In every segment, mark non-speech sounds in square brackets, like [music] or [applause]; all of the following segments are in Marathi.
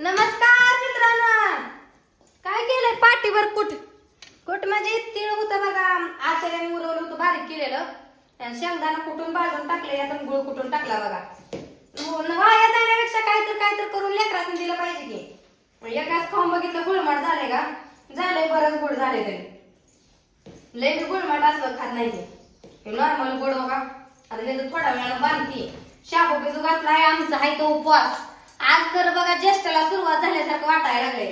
नमस्कार मित्रांनो. काय केलंय? पाठीवर कुठ? कुठ म्हणजे तिळ होतं बघा. आचार्याने उरवलं होतं बारीक केलेलं. शेंगदाणा कुठून भाजून टाकले यातून गुळ कुठून टाकला बघा. हो, वाया हो, जाण्यापेक्षा काहीतरी काहीतरी करून लेकरासने दिलं पाहिजे की. एकाच खाऊन बघितलं गुळमाट झाले का? झालंय बरंच गोड झाले तरी. लय गुळमाट असलं खात नाही ते नॉर्मल गोड बघा आता हे तर वेळानं बांधते शाबू बिजू आहे आमचा आहे तो उपवास. आज तर बघा ज्येष्ठाला सुरुवात झाल्यासारखं वाटायला लागले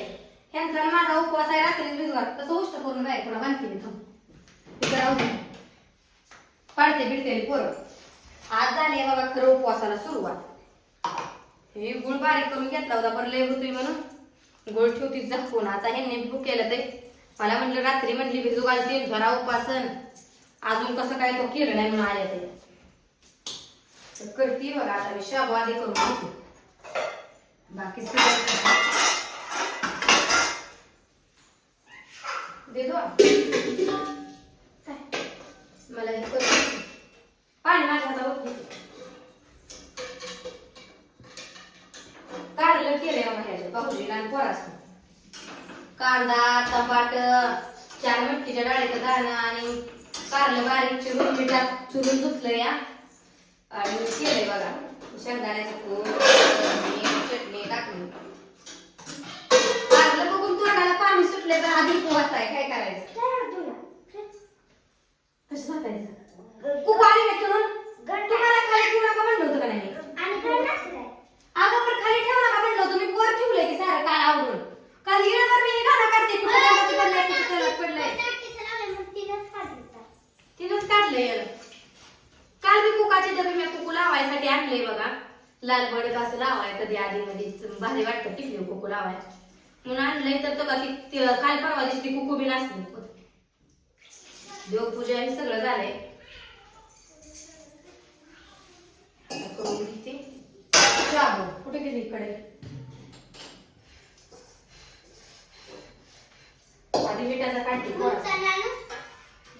ह्यांचा माझा उपवास आहे रात्री भिजवात तसं उष्ट करून काय पुन्हा बांधते मी थांब पाडते बिडते पोरं. आज झाली बाबा बघा खरं उपवासाला सुरुवात. हे गुळ बारीक करून घेतला होता बरं लय होतोय म्हणून. गुळ ठेवती जपून आता ह्यांनी बुक केलं ते. मला म्हणलं रात्री म्हणली भिजू घालते घरा उपासन. अजून कसं काय तो केलं नाही म्हणून आले ते. करते बघा आता मी शाबू आधी करून घेते बाकी दे दो मला हे पाणी माझ्या हातावर घे. कारलं केलंय माझ्या पाहुजीला आणि पोरासनं कांदा टमाट चार मटकीच्या डाळीचं दाणं आणि कारलं बारीक चिरून मिठात चुरून धुतलं या आणि केलंय बघा. शेंगदाण्याचं कूट चटणी टाकली बघून तोंडाला पाणी सुटले तर आधी उपवास आहे काय करायचं? कसं सांगायचं खूप आली ना? तुम्हाला खाली ठेवू नका म्हणलं होतं का नाही मी? अगं पण खाली ठेवू नका म्हणलं होतं मी वर ठेवलंय की सारं काल आवरून काल हिरवर मी गाणं काढते कुठं गावात पडलंय कुठं तळ्यात पडलंय तिनंच काढलंय याला काल मी कुकाचे डबे मी कुकू लावायसाठी आणले बघा लाल असं लावाय कधी आधी म्हणजे मध्ये भारी वाटतं टिकली कुकू लावाय म्हणून आणलंय तर तो का ती काल परवा दिवशी ती कुकू बी नसली. देवपूजा हे सगळं झालंय. करून घेते. कुठे गेली इकडे? आधी मिठाचा काढते थोडासा.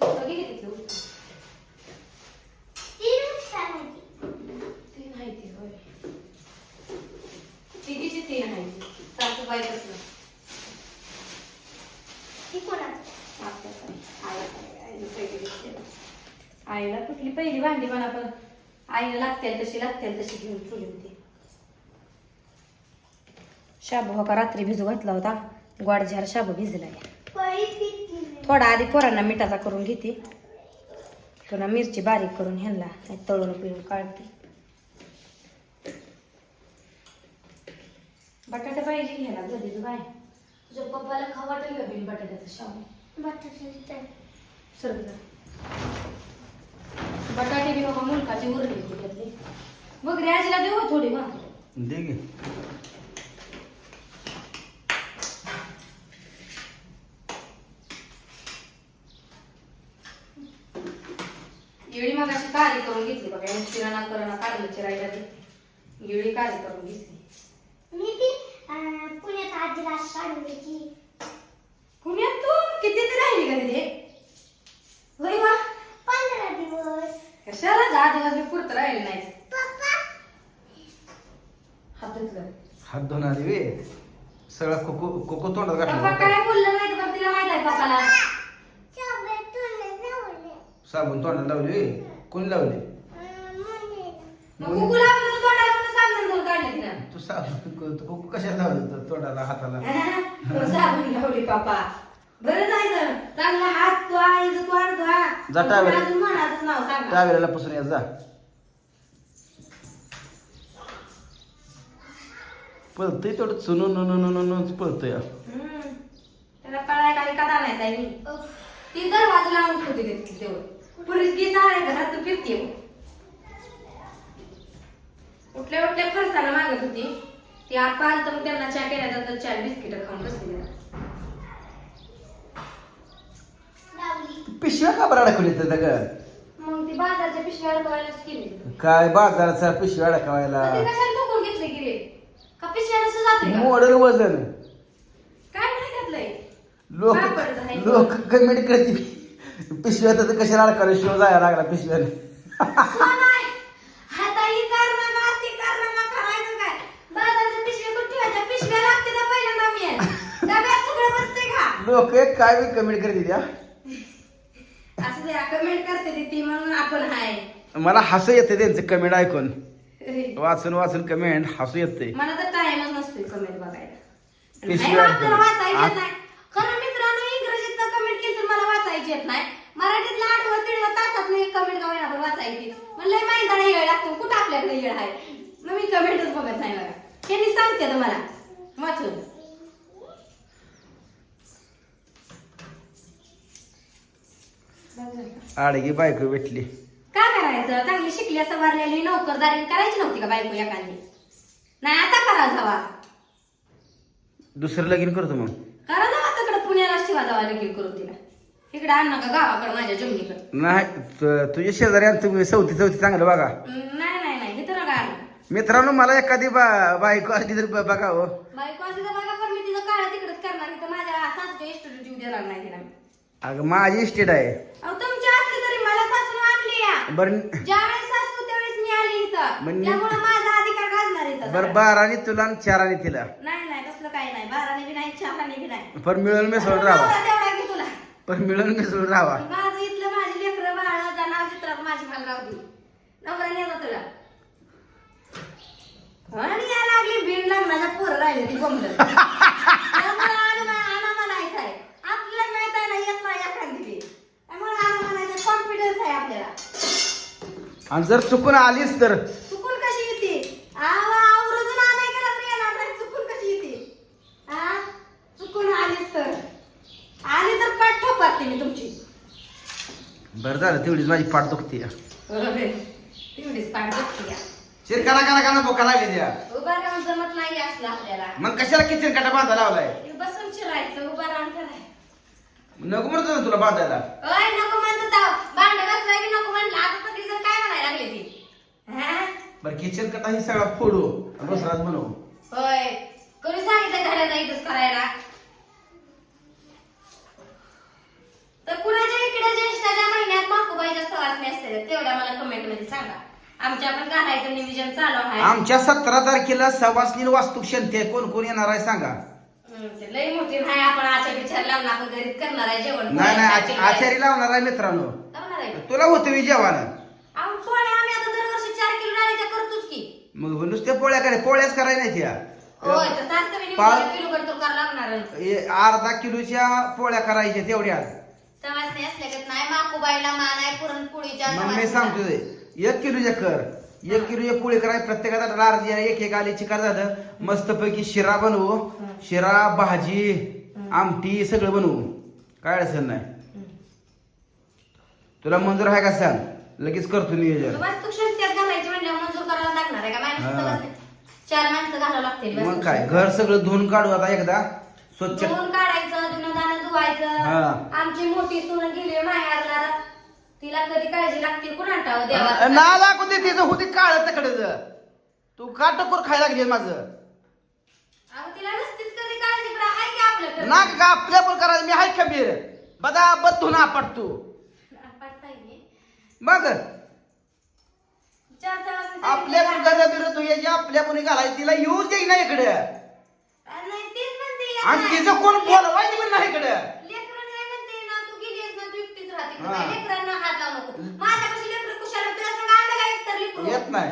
बघी किती घेऊ तीन आहे ती होय तिघीची तीन आहे ती सासूबाई कसलं आईला कुठली पहिली भांडी म्हणा पण आईला लागतील तशी लागतील तशी घेऊन ठेवली होती. शाबू हो का रात्री भिजू घातला होता? गोडझार शाबू भिजलाय. थोडा आधी पोरांना मिठाचा करून घेते. पुन्हा मिरची बारीक करून ह्यांना तळून पिळून काढते. बटाटे पाहिजे घ्यायला तू काय तुझ्या पप्पाला खाऊ वाटेल का बिन बटाट्याचं शाबू. बटाटे बी बाबा मुलकाची उरली होती त्यातली. मग राजला देऊ थोडी मग. दे गे. येळी मग अशी काळी करून घेतली बघा. यांनी किराणा करणं काढलं चिरायला ती. येळी काळी करून घेतली. पुण्यात आजीला शाळेची पुण्यात तू किती ते राहिली का तिथे? होय वा. पंधरा दिवस. कशाला दहा दिवस मी पुरत राहिले नाही? पप्पा. हात धुतलं. हात धुणार वे. सगळा कोको कोको तोंडात पप्पा घातला काय बोललं नाही तर तिला माहीत आहे पप्पाला. चॉकलेट तुला लावले. साबण तोंडाला लावली वे. कोणी लावली? मग लावलं तर तोंडाला म्हणून साबण धुवून काढलं तिनं तू साबण तू कोको कशाला लावली तर तोंडाला हाताला? तो साबण लावली पप्पा बरं जायचं चांगला हात धुवा इथं तोंड धुवा जा टावेल. अजून म्हणाचं नाव सांगा. पुसून येत जा. पळतय तेवढं चुनून नुनून पळतय. हम्म. त्याला कळाय काही कदा नाही ताई मी. ती दरवाजा लावून ठेवते ते तेवढं की आहे घरात तर फिरते उठल्या उठल्या फरसाना मागत होती. ती आलं तर मग त्यांना चहा केला तर चार बिस्किट खाऊन बसली. पिशव्या का बरं अडकवली तर दगड मग ती बाजारच्या पिशव्या अडकवायलाच केली. काय बाजाराचा पिशव्या अडकवायला? ती कशाला दुखून घेतली की रे? का पिशव्या नसं जाते का? मोडल वजन. काय नाही घातलंय. लोक काय? लोक कमेंट करते पिशव्या तर कशाला अडकवलं शिव जायला लागला पिशव्याने. सोनं आहे. हाताही कारनामा, ती कारनामा करायचं काय? बाजारच्या पिशव्या कुठे ठेवायच्या? पिशव्या लागतात लोक काय बी कमेंट करते त्या. असं ते कमेंट करते ती ती म्हणून आपण हाय. मला हसू येते त्यांचं कमेंट ऐकून. [laughs] वाचून वाचून कमेंट हसू येते. मला तर टाइमच कमेंट बघायला. आणि पिशवी नाही आपल्याला वाटते. वाचायची येत आ- नाही. खरं मित्रांनो इंग्रजीत कमेंट केली तर मला वाचायची येत नाही. मराठीतला आडवं तिडवं तासात मी कमेंट आपण वाचायची. म्हणलं माहिती येळ लागतो. कुठं आपल्याकडे येळ आहे? मग मी कमेंटच बघत नाही बघा. त्यांनी सांगते मला. वाचून. आडगी बायको भेटली. काय करायचं? चांगली शिकली सवारलेली नोकरदारी करायची नव्हती का बायको एखादी? नाही आता करा जावा. दुसरं लगीन करतो मग. करा जावा तिकडे पुण्याला शिवा जावा लगीन करून तिला. इकडे आण नका गावाकडे माझ्या जमिनीकडे. नाही तु- तुझे शेजारी आणि तुम्ही. चौथी चौथी चांगलं बघा. नाही नाही नाही. इथं नका आणू. मित्रांनो मला एखादी बा- बायको आली तर ब- बघा हो. बायको असं तर बघा पण मी तिचं काळा तिकडेच करणार. इथं माझ्या सासूच्या इस्टोरी जीव देणार नाही तिला मी. अगं माझी इस्टेट आहे. अहो तुमची असली तरी मला सासून आणली या. बरं ज्यावेळेस सासू त्यावेळेस मी आली इथं. त्यामुळे माझा अधिकार गाजणार इथं बरं बाराने तुला आणि चाराने तिला. नाही नाही तसलं काही नाही. बाराने बी नाही चहाने बी नाही. पण मिळून मिसळून राहा नवरा तेवढा घे तुला. पण मिळून मिसळून राहा माझं इथलं माझी लेकरं बाळ जनाव चित्रात माझी मला राहू दे. नवरा नेला तुला. आणि या लागली बिन लग्नाच्या पोरं राहिली ती बोंबलं [laughs] त्यामुळे आणू आणा म्हणायचं आहे आपल्याला माहीत आहे ना येत नाही एखादी ती त्यामुळे आणू म्हणायचं कॉन्फिडन्स आहे आपल्याला आणि जर चुकून आलीस तर? चुकून कशी येते? आव आवरजून आणाय गेला तर येणार नाही. चुकून कशी येते? आ? चुकून आलीस तर. आली तर पाठ ठोपाते मी तुमची. बरं झालं तेवढीच माझी पाठ दुखते तेवढीच पाठ बघते या. शिरकाला काला काला बोका लागली द्या उभा राहून जमत नाही असलं आपल्याला. मग कशाला किचन काटा बांधा लावलाय? बसून शिरायचं उभा राहून करायचं नको म्हणतो ना तुला बांधायला. ओय नको म्हणतो भांडे बसलाय की नको म्हणलं. आता लागले ती. हा? बरं किचन कटा ही सगळा फोडू. आणि दुसराच बनवू. होय. कोणी सांगितलं घरात जायचंच करायला. तर कुणाच्या इकडे ज्येष्ठाच्या महिन्यात माकुबाईच्या सवासणी असते तेवढ्या मला कमेंटमध्ये सांगा. आमच्या पण घालायचं नियोजन चालू आहे. आमच्या सतरा तारखेला सवासनी वास्तू आहे कोण कोण येणार आहे सांगा. हम्म, ते लई मोठी नाही आपण आचार विचार लावून आपण घरीच करणार आहे जेवण. नाही नाही आच- आचारी लावणार आहे मित्रांनो. लावणार आहे. तुला होतं मी जेवण अहो, पोळ्या आम्ही आता दरवर्षी चार किलो डाळीच्या करतोच की. मग नुसत्या पोळ्या करे पोळ्याच करायला नाही त्या. होय तर जास्त मी पाच- किलो करतो कर लागणार ए- अर्धा किलोच्या पोळ्या करायच्या तेवढ्या. सवासणी असल्यागत नाही माकुबाईला मान आहे पुरणपोळीच्या मग मी. सांगतो ते, एक किलोच्या कर. एक किलोच्या पोळी कराय प्रत्येकाचा लार्ज एक एक आली चिकार झालं मस्तपैकी शिरा बनवू. शिरा भाजी आमटी सगळं बनवू. काय अडचण नाही. तुला मंजूर आहे का सांग? लगेच करतो नियोजन. वास्तू शक्यात घालायची म्हणल्यावर मंजूर करायला लागणार आहे का? हा. चार माणसं घालावं लागतील मग काय. घर सगळं धुवून काढू आता एकदा. स्वच्छ धुवून काढायचं धुणं दाणं धुवायचं. हा. आमची मोठी सून गेली माहेरला. तिला कधी काळजी लागते? ठाव देवा ना दाखवू दे तिचं. होती काळ तकडच तू का टकोर खायला लागली माझं. अहो तिला नसतीच कधी काळजी पण आहे की आपल्याकडे? ना का आपल्या पण करायचं मी हाय खबीर बदा बद्धून आपट तू? मग? आपल्या पण सांगितलं घर बिर तू याची आपल्या पण घालायची तिला येऊच दे ना इकडे आणि. तिचं कोण बोलवायची पण नाही इकडे. ना लेकरू येत नाही.